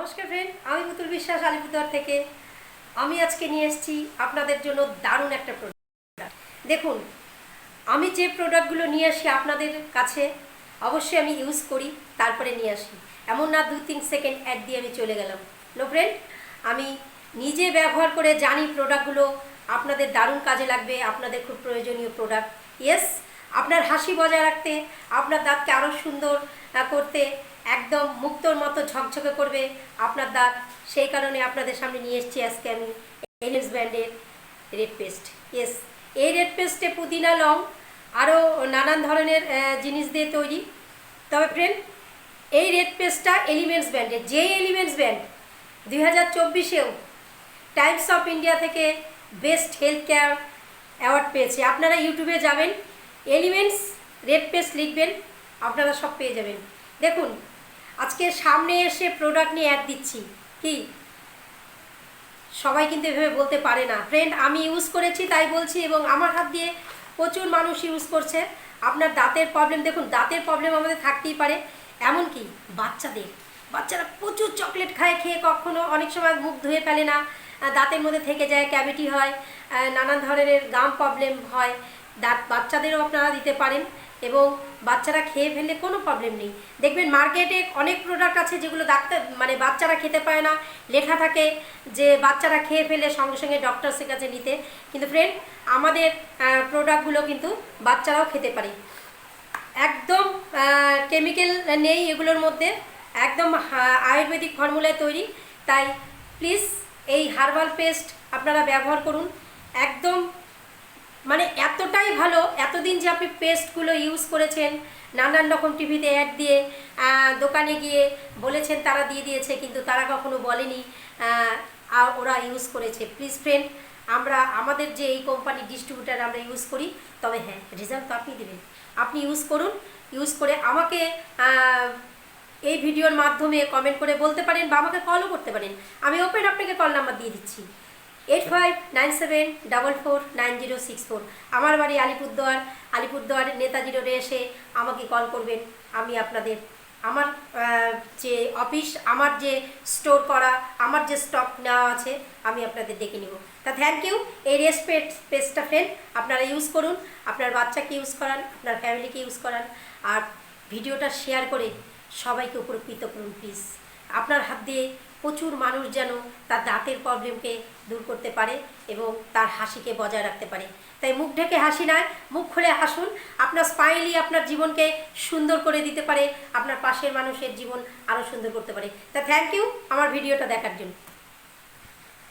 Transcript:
নমস্কার ফ্রেন্ড আমি পুতুল বিশ্বাস আলিপুরদুয়ার থেকে। আমি আজকে নিয়ে এসেছি আপনাদের জন্য দারুণ একটা প্রোডাক্ট দেখুন, আমি যে প্রোডাক্টগুলো নিয়ে আসি আপনাদের কাছে, অবশ্যই আমি ইউজ করি, তারপরে নিয়ে আসি। এমন না দু তিন সেকেন্ড অ্যাড দিয়ে আমি চলে গেলাম। নো ফ্রেন্ড আমি নিজে ব্যবহার করে জানি প্রোডাক্টগুলো আপনাদের দারুণ কাজে লাগবে, আপনাদের খুব প্রয়োজনীয় প্রোডাক্ট ইয়েস আপনার হাসি বজায় রাখতে, আপনার দাঁতকে আরও সুন্দর করতে একদম মুক্তর মতো ঝকঝকে করবে আপনার দাঁত। সেই কারণে আপনাদের সামনে নিয়ে এসেছি আজকে আমি এলিক্স ব্র্যান্ডের রেড পেস্ট ইয়েস এই রেড পেস্টে পুদিনা, লং আরও নানান ধরনের জিনিস দিয়ে তৈরি। তবে ফ্রেন্ড এই রেড পেস্টটা এলিমেন্টস ব্র্যান্ডের যেই এলিমেন্টস ব্র্যান্ড দুই হাজার চব্বিশেও টাইমস অফ ইন্ডিয়া থেকে বেস্ট হেলথ কেয়ার অ্যাওয়ার্ড পেয়েছে। আপনারা ইউটিউবে যাবেন এলিমেন্টস রেড পেস্ট লিখবেন, আপনারা সব পেয়ে যাবেন। দেখুন আজকে সামনে এসে প্রোডাক্ট নিয়ে অ্যাড দিচ্ছি। কি? সবাই কিন্তু এভাবে বলতে পারে না। ফ্রেন্ড আমি ইউজ করেছি, তাই বলছি এবং আমার হাত দিয়ে প্রচুর মানুষ ইউজ করছে। আপনার দাঁতের প্রবলেম দেখুন, দাঁতের প্রবলেম আমাদের থাকতেই পারে। এমনকি বাচ্চাদের, বাচ্চারা প্রচুর চকলেট খায়, খেয়ে কখনো অনেক সময় মুখ ধুয়ে ফেলে না। দাঁতের মধ্যে থেকে যায় ক্যাভিটি হয়। নানান ধরনের গাম প্রবলেম হয়। দাঁত বাচ্চাদেরও আপনারা দিতে পারেন এবং বাচ্চারা খেয়ে ফেললে কোনো প্রবলেম নেই। দেখবেন মার্কেটে অনেক প্রোডাক্ট আছে যেগুলো ডাক্তার মানে বাচ্চারা খেতে পায় না। লেখা থাকে যে বাচ্চারা খেয়ে ফেলে সঙ্গে সঙ্গে ডক্টরসের কাছে নিতে। কিন্তু ফ্রেন্ড আমাদের প্রোডাক্টগুলো কিন্তু বাচ্চারাও খেতে পারে। একদম কেমিক্যাল নেই এগুলোর মধ্যে। একদম আয়ুর্বেদিক ফর্মুলায় তৈরি। তাই প্লিজ এই হার্বাল পেস্ট আপনারা ব্যবহার করুন। একদম মানে এতটাই ভালো, এতদিন যে আপনি পেস্টগুলো ইউজ করেছেন, নানান রকম টিভিতে অ্যাড দিয়ে দোকানে গিয়ে বলেছেন তারা দিয়ে দিয়েছে, কিন্তু তারা কখনো বলেনি ওরা ইউজ করেছে। প্লিজ ফ্রেন্ড আমরা, আমাদের যে এই কোম্পানির ডিস্ট্রিবিউটার আমরা ইউজ করি, তবে হ্যাঁ রেজাল্ট তো আপনি দেবেন। আপনি ইউজ করুন ইউজ করে আমাকে এই ভিডিওর মাধ্যমে কমেন্ট করে বলতে পারেন বা আমাকে কলও করতে পারেন। আমি ওপেন আপনাকে কল নাম্বার দিয়ে দিচ্ছি। Eight five nine seven double four nine zero six four. আমার বাড়ি আলিপুরদুয়ার আলিপুরদুয়ার নেতাজি রোডে এসে আমাকে কল করবেন, আমি আপনাদের। আমার যে অফিস, আমার যে স্টোর করা, আমার যে স্টক নেওয়া আছে, আমি আপনাদের ডেকে নিব। তা থ্যাংক ইউ এই রেসপেট পেস্টটা ফ্রেন্ড আপনারা ইউজ করুন, আপনার বাচ্চাকে ইউজ করান, আপনার ফ্যামিলিকে ইউজ করান, আর ভিডিওটা শেয়ার করে সবাইকে উপকৃত করুন প্লিজ আপনার হাত দিয়ে প্রচুর মানুষ যেন তার দাঁতের প্রবলেমকে দূর করতে পারে এবং তার হাসিকে বজায় রাখতে পারে। তাই মুখ ঢেকে হাসি নয়, মুখ খুলে হাসুন। আপনার স্মাইলই আপনার জীবনকে সুন্দর করে দিতে পারে, আপনার পাশের মানুষের জীবন আরও সুন্দর করতে পারে। তা থ্যাংক ইউ আমার ভিডিওটা দেখার জন্য।